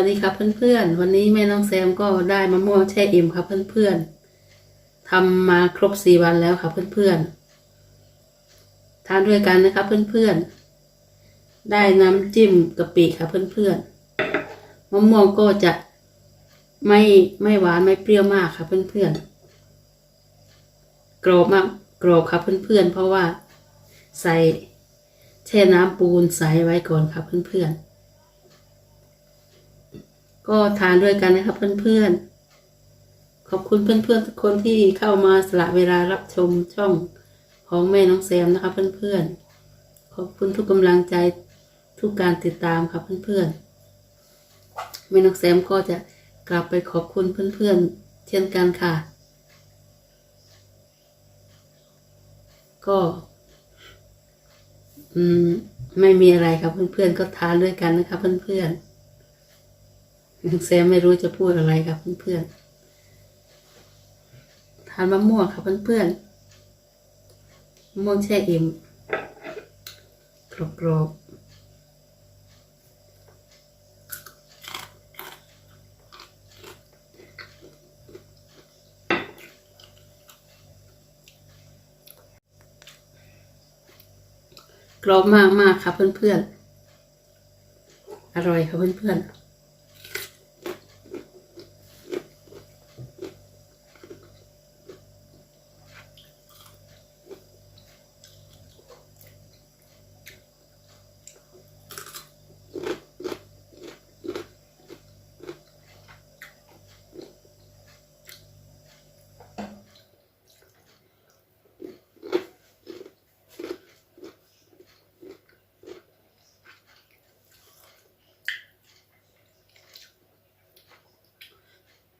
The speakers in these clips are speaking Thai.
วัสดีครับเพื่อนๆ วันนี้แม่น้องแซมก็ได้มะม่วงแช่อิ่มครับเพื่อนๆทำมาครบสี่วันแล้วครับเพื่อนๆ ทานด้วยกันนะครับเพื่อนๆ ได้น้ำจิ้มกะปิครับเพื่อนๆ มะม่วงก็จะไม่ไม่หวานไม่เปรี้ยวมากครับเพื่อนๆ กรอบมากกรอบครับเพื่อนๆ เพราะว่าใส่แช่น้ำปูนใส่ไว้ก่อนครับเพื่อนๆ ก็ทานด้วยกันนะครับเพื่อนๆ ขอบคุณเพื่อนๆทุกคนที่เข้ามาสละเวลารับชมช่องของแม่น้องแซมนะครับเพื่อนๆ ขอบคุณทุกกำลังใจทุกการติดตามครับเพื่อนๆ แม่น้องแซมก็จะกลับไปขอบคุณเพื่อนๆ เช่นกันค่ะ ก็อืมไม่มีอะไรครับเพื่อนๆ ก็ทานด้วยกันนะครับเพื่อนๆ แซมไม่รู้จะพูดอะไรครับเพื่อนๆทานมะม่วงครับเพื่อนๆมะม่วงแช่อิ่มกรอบๆกรอบมากมากๆครับเพื่อนๆ อร่อยครับเพื่อนๆ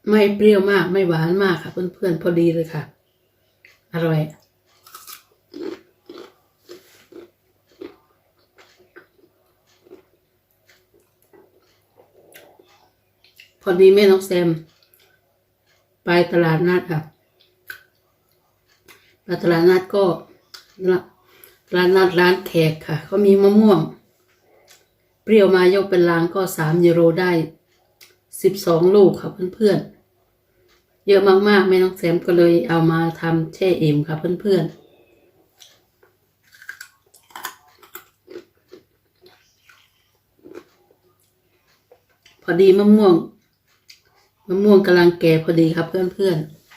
ไม่เปรี้ยวมากไม่หวานมากค่ะ เพื่อนๆพอดีเลยค่ะ อร่อยพอดีแม่น้องแซม ไปตลาดนัดค่ะไปตลาดนัดก็ร้านนัดร้านแขกค่ะเขามีมะม่วง เปรี้ยวมายกเป็นลางก็สามยูโรได้สิบสองลูกค่ะเพื่อนๆ เยอะมากๆแม่น้องแซมก็เลยเอามาทำแช่อิ่มค่ะเพื่อนๆพอดีมะม่วงมะม่วงกำลังแก่พอดีครับเพื่อนๆ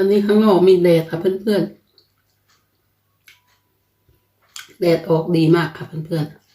วันนี้ข้างนอกมีแดดค่ะเพื่อนๆ แดดออกดีมากค่ะเพื่อนๆ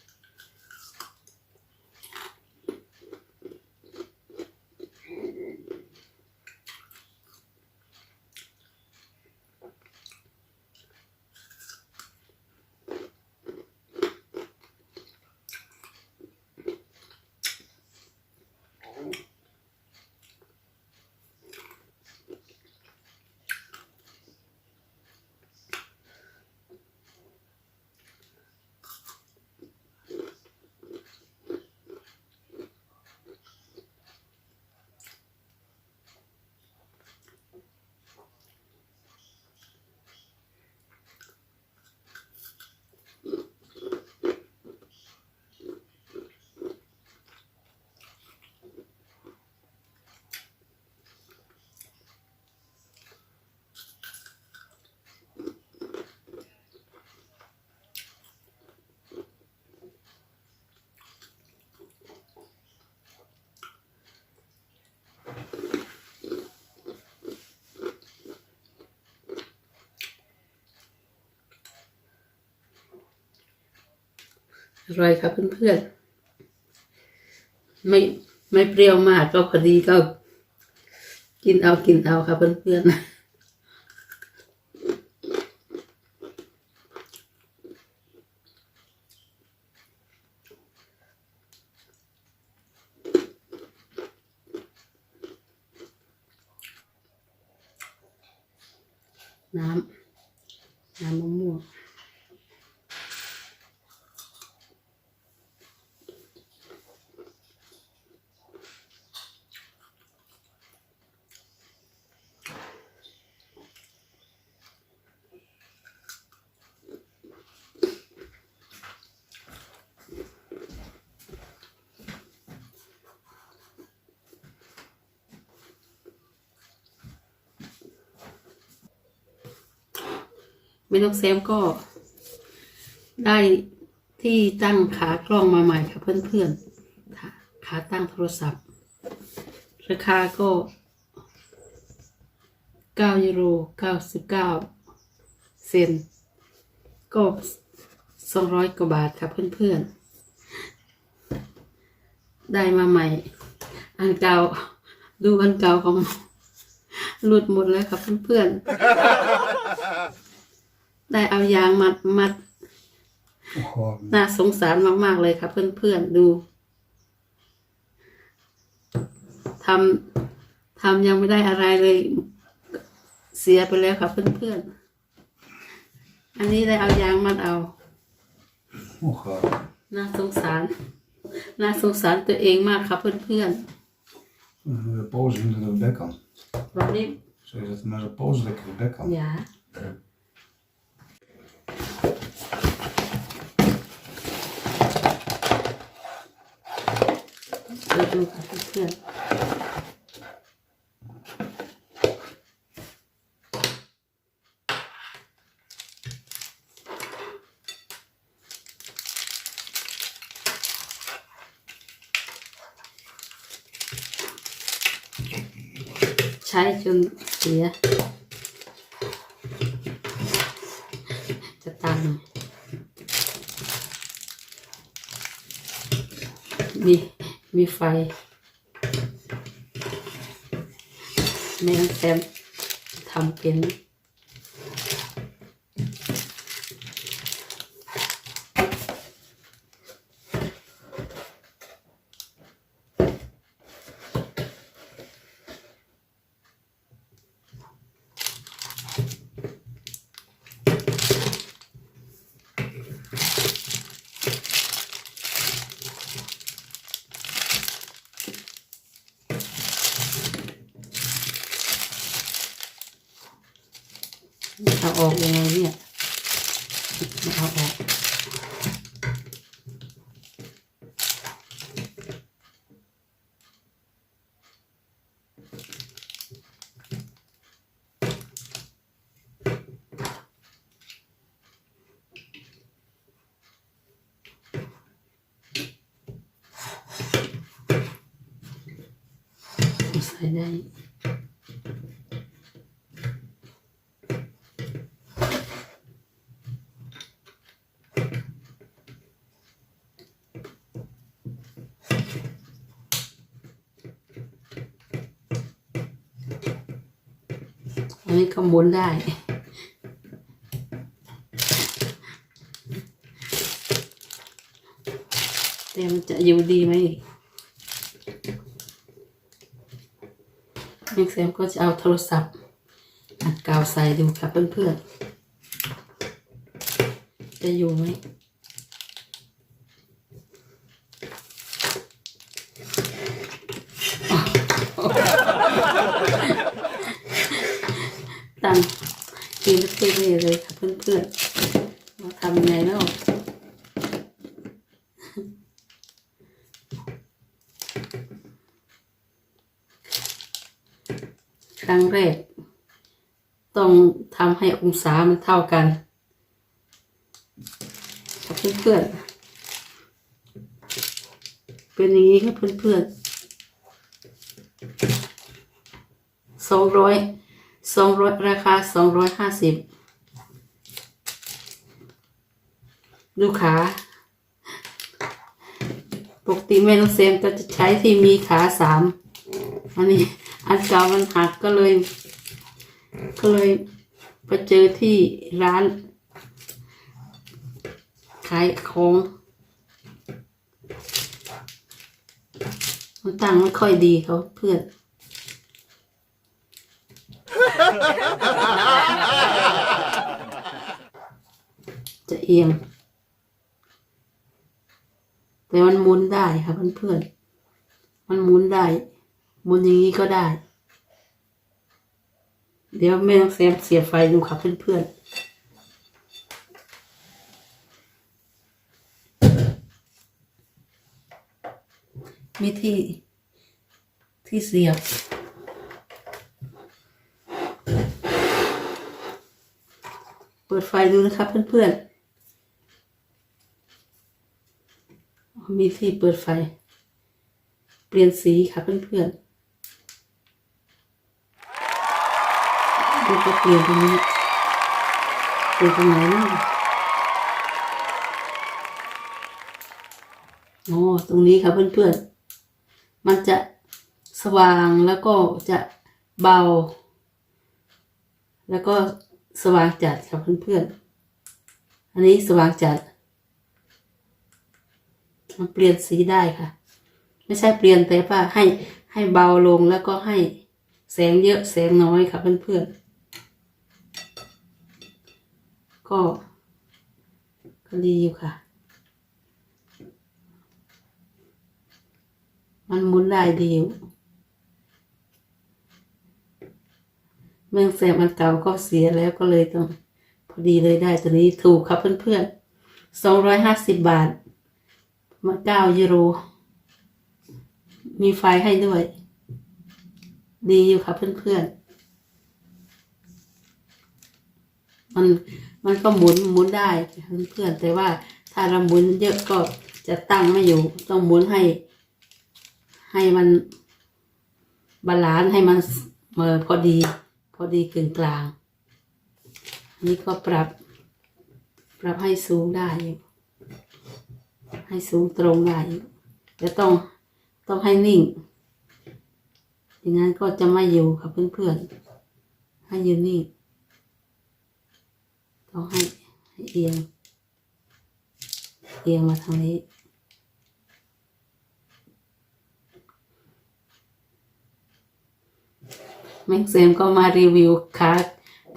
อร่อยครับเพื่อนๆ ไม่ไม่เปรี้ยวมากก็พอดีก็ กินเอากินเอาครับเพื่อนๆน้ำน้ำมะม่วง ไม่ต้องเซฟก็ ได้ที่ตั้งขากล้องมาใหม่ค่ะเพื่อนๆขาตั้งโทรศัพท์ ราคาก็9ยูโร99 เซนก็ 200 กว่าบาทค่ะเพื่อนๆ ได้มาใหม่ อันเก่า ดูอันเก่าของหลุดหมดแล้วครับเพื่อนๆ ได้เอายางมัดมัด Gewoon. น่าสงสารมากๆเลยครับเพื่อนๆดูทำทำยังไม่ได้อะไรเลย เสียไปแล้วครับเพื่อนๆ อันนี้ได้เอายางมัดเอา Gewoon. น่าสงสาร น่าสงสารตัวเองมากครับเพื่อน De poos in de bek aan. ๆวันนี้ Zo je zet met zijn poos lekker de bek aan. อย่าเดูครับเพื่อนใช้จนเสียจะตัน มีไฟแม่แซมทำเป็น เอาออกยังไงเนี่ยไม่เอาออก ใส่ได้ อั นนี้ก็หมุนได้ แต่มันจะอยู่ดีไหมแม็กแซมก็จะเอาโทรศัพท์อัดกาวใส่ดูครับเพื่อนๆจะอยู่ไหม ตั้ง กินเท่ๆเลยค่ะเพื่อนๆมาทำยังไงแล้วครั้งแรก ต้องทำให้องศามันเท่ากันค่ะเพื่อนๆเป็นอย่างนี้ครับเพื่อนๆสองร้อย สองร้อยราคาสองร้อยห้าสิบดูขาปกติแม่น้องเซมก็จะใช้ที่มีขาสามอันนี้อันเก่ามันหักก็เลย ก็เลยไปเจอที่ร้าน ขายของมันตั้งไม่ค่อยดีเขาเพื่อน จะเอียง แต่มันหมุนได้ค่ะเพื่อนๆ มันหมุนได้หมุนอย่างนี้ก็ได้ เดี๋ยวแม่ต้องแซมเสียบไฟดูค่ะเพื่อนๆมีที่ที่เสียบ เปิดไฟดูนะครับเพื่อนๆ มีที่เปิดไฟ เปลี่ยนสีค่ะเพื่อนๆดูก็เปลี่ยนตรงนี้เปลี่ยนตรงไหนนาะโอ้ตรงนี้ค่ะเพื่อนๆ มันจะสว่างแล้วก็จะเบา แล้วก็ สว่างจัดครับเพื่อนๆ อันนี้สว่างจัด มันเปลี่ยนสีได้ค่ะ ไม่ใช่เปลี่ยนแต่ว่าให้ให้เบาลงแล้วก็ให้แสงเยอะแสงน้อยค่ะเพื่อนๆ ก็ก็ดีอยู่ค่ะ มันหมุนได้ดีอยู่ เมืองแสบมันเก่าก็เสียแล้วก็เลยต้องพอดีเลยได้ตัวนี้ถูกครับเพื่อนๆสองร้อยห้าสิบบาทมาเก้ายูโร มีไฟให้ด้วย ดีอยู่ครับเพื่อนๆ มันมันก็หมุนหมุนได้เพื่อนๆแต่ว่าถ้าเราหมุนเยอะก็จะตั้งไม่อยู่ ต้องหมุนให้ ให้มันบาลานซ์ให้มันเออพอดี อดีกึ่งกลาง นี่ก็ปรับ ปรับให้สูงได้อยู่ให้สูงตรงได้อยู่แต่ต้องต้องให้นิ่งอย่างนั้นก็จะไม่อยู่ครับเพื่อนๆ ให้ยืนนิ่งต้องให้ให้เอียง เอียงมาทางนี้ แม็กเซมก็มารีวิวขา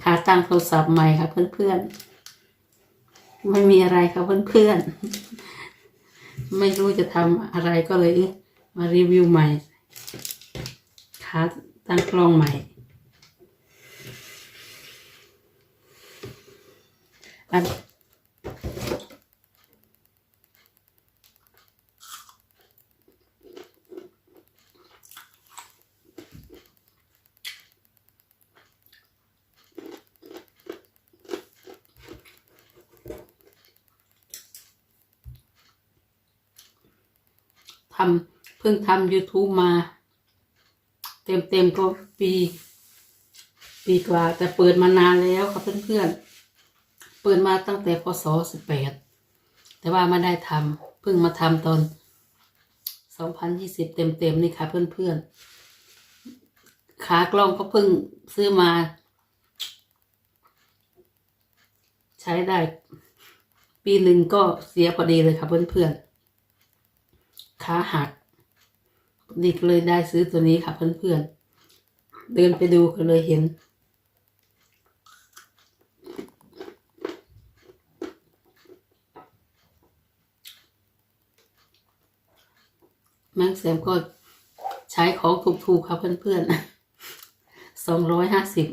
ขาตั้งโทรศัพท์ใหม่ค่ะ เพื่อนๆ ไม่มีอะไรค่ะเพื่อนๆ ไม่รู้จะทำอะไรก็เลย มารีวิวใหม่ขาตั้งกล้องใหม่ อัน ทำเพิ่งทำ YouTube มา เต็มเต็มก็ปี ปีกว่า แต่เปิดมานานแล้วค่ะเพื่อนๆ เปิดมาตั้งแต่พศสิบแปดแต่ว่าไม่ได้ทำเพิ่งมาทำตอนสองพันยี่สิบเต็มเต็มนี่ค่ะเพื่อนๆ ขากล้องก็เพิ่งซื้อมา ใช้ได้ ปีหนึ่งก็เสียพอดีเลยค่ะเพื่อนๆ ขาหักดิกเลยได้ซื้อตัวนี้ค่ะเพื่อนๆ เดินไปดูก็เลยเห็น แม็กแซมก็ใช้ของถูกๆครับเพื่อนๆสองร้อยห้าสิบ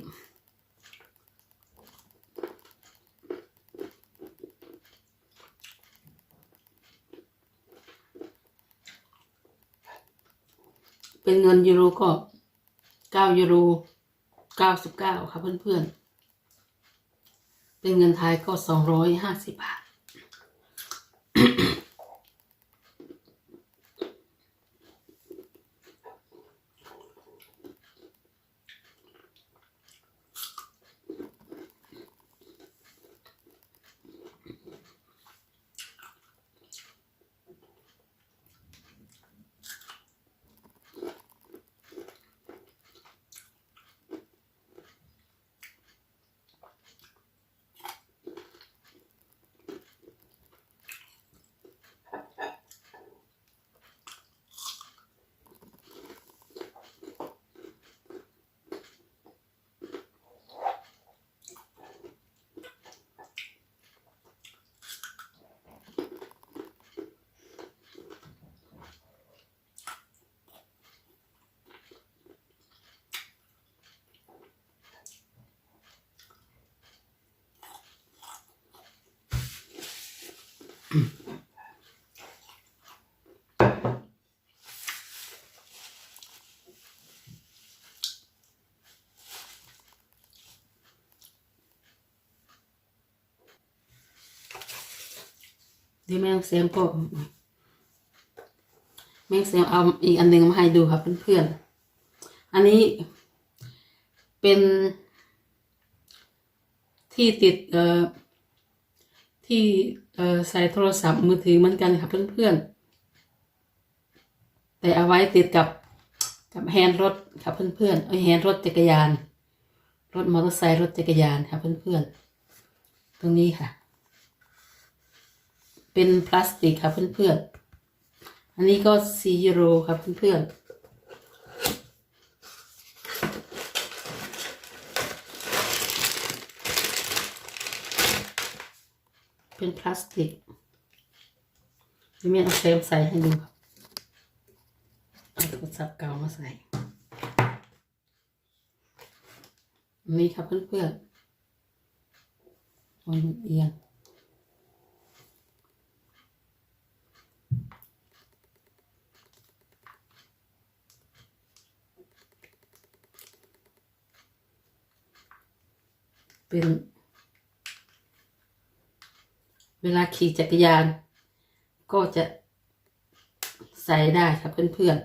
เป็นเงินยูโรก็เก้ายูโรเก้าสิบเก้าครับเพื่อนๆ เป็นเงินไทยก็สองร้อยห้าสิบบาท เดี๋ยวแม่น้องแซมก็แม่น้องแซมเอาอีกอันหนึ่งมาให้ดูครับเพื่อนๆอันนี้เป็นที่ติดเอ่อที่เอ่อใส่โทรศัพท์มือถือเหมือนกันครับเพื่อนๆแต่เอาไว้ติดกับกับแฮนด์รถครับเพื่อนๆเอ้ยแฮนด์รถจักรยาน รถมอเตอร์ไซค์รถจักรยานครับเพื่อนๆตรงนี้ค่ะ เป็นพลาสติกครับเพื่อนๆ อันนี้ก็4ยูโร่ครับเพื่อนๆเป็นพลาสติกนี่แม่เอาเซมใส่ให้ดูครับเอาโทรศัพท์เก่ามาใส่อันนี่ครับเพื่อนๆอ้ยมันเอียง เป็น เวลาขี่จักรยาน ก็จะใส่ได้ครับเพื่อน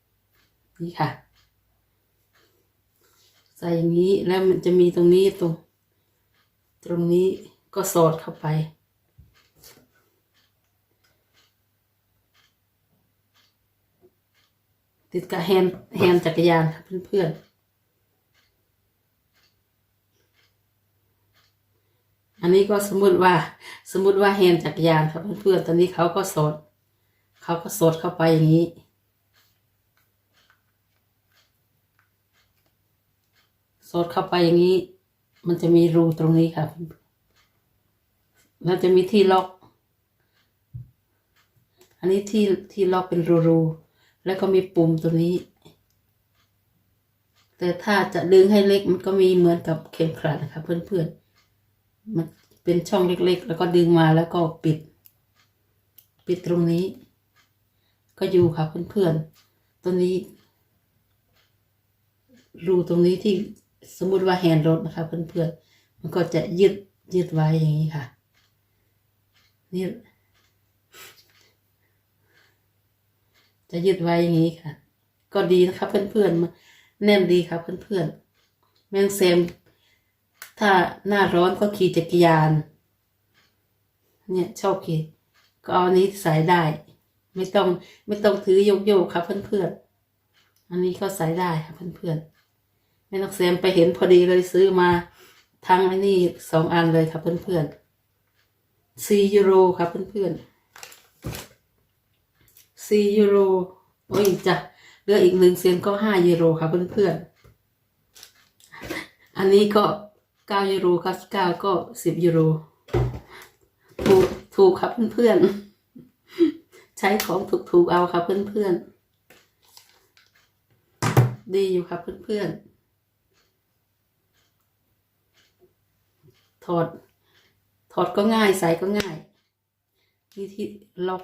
ๆนี่ค่ะ ใส่อย่างนี้แล้วมันจะมีตรงนี้ตรง ตรงนี้ก็สอดเข้าไปติดกับแฮนด์แฮนด์จักรยานครับเพื่อนๆ อันนี้ก็สมมุติว่าสมมุติว่าแฮนจักรยานครับเพื่อนๆตอนนี้เขาก็สอดเขาก็สอดเข้าไปอย่างนี้สอดเข้าไปอย่างนี้ มันจะมีรูตรงนี้ครับแล้วจะมีที่ล็อก อันนี้ที่ที่ล็อกเป็นรูๆแล้วก็มีปุ่มตัวนี้ แต่ถ้าจะดึงให้เล็กมันก็มีเหมือนกับเข็มขัดนะครับเพื่อนๆ มันเป็นช่องเล็กๆ แล้วก็ดึงมาแล้วก็ปิด ปิดตรงนี้ ก็อยู่ครับเพื่อนๆตัวนี้ รูตรงนี้ที่สมมุติว่าแฮนด์รถนะคะเพื่อนๆมันก็จะยึดยึดไว้อย่างนี้ค่ะ นี่จะยึดไว้อย่างนี้ค่ะ ก็ดีนะครับเพื่อนๆมันแน่นดีครับเพื่อนๆแมงเซม ถ้าหน้าร้อนก็ขี่จักรยาน เนี่ยชอบขี่ก็เอาอันนี้ใส่ได้ ไม่ต้องไม่ต้องถือโยกโยกครับเพื่อนๆอันนี้ก็ใส่ได้ครับเพื่อนๆแม่นกแซมไปเห็นพอดีเลยซื้อมาทั้งไอ้นี่สองอันเลยครับเพื่อนๆสี่ยูโรครับเพื่อนๆสี่ยูโรโอ้ยจ้ะเหลืออีกหนึ่งเซนก็ห้ายูโรครับเพื่อนๆอันนี้ก็ เก้ายูโรเก้าสิบเก้าก็สิบยูโร ถูกถูกครับเพื่อนๆ ใช้ของถูกๆเอาครับเพื่อนๆ ดีอยู่ครับเพื่อนๆ ถอด ถอดก็ง่ายใส่ก็ง่ายนี่ที่ล็อก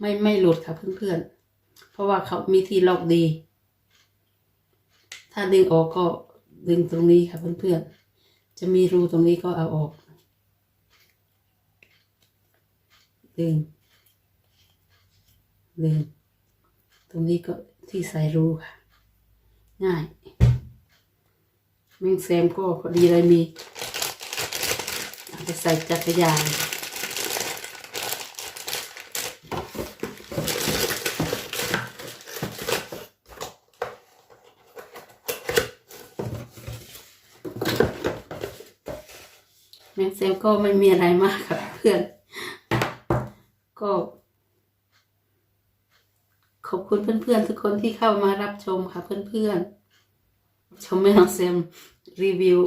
ไม่ไม่หลุดครับเพื่อนๆ เพราะว่าเขามีที่ล็อกดี ถ้าดึงออกก็ ดึงตรงนี้ครับเพื่อนๆ จะมีรูตรงนี้ก็เอาออก ดึง ดึง ตรงนี้ก็ที่ใส่รูค่ะ ง่ายแมงแซมก็พอดีเลยมีไปใส่จักรยาน แมงเซลก็ไม่มีอะไรมากค่ะเพื่อน ก็ ขอบคุณเพื่อนๆทุกคนที่เข้ามารับชมค่ะเพื่อนๆ ชมแม่น้องเซมรีวิว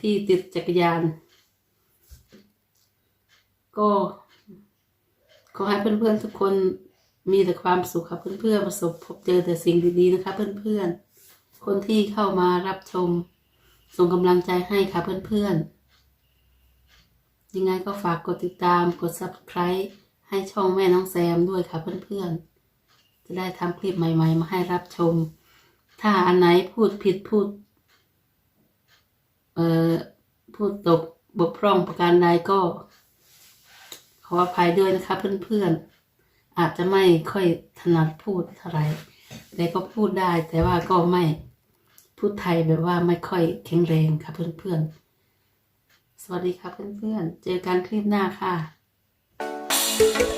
ที่ติดจักรยาน ก็ขอให้เพื่อนๆทุกคนมีแต่ความสุขค่ะเพื่อนๆประสบพบเจอแต่สิ่งดีๆนะคะ เพื่อนๆคนที่เข้ามารับชม ส่งกำลังใจให้ค่ะเพื่อนๆ ยังไงก็ฝากกดติดตามกด subscribe ให้ช่องแม่น้องแซมด้วยค่ะเพื่อนๆ จะได้ทำคลิปใหม่ๆ มาให้รับชม ถ้าอันไหนพูดผิดพูด เอ่อ พูดตกบกพร่องประการใดก็ ขออภัยด้วยนะคะเพื่อนๆ อาจจะไม่ค่อยถนัดพูดเท่าไหร่แต่ก็พูดได้แต่ว่าก็ไม่พูดไทยแบบว่าไม่ค่อยแข็งแรงค่ะเพื่อนๆ สวัสดีค่ะเพื่อนๆ เจอกันคลิปหน้าค่ะ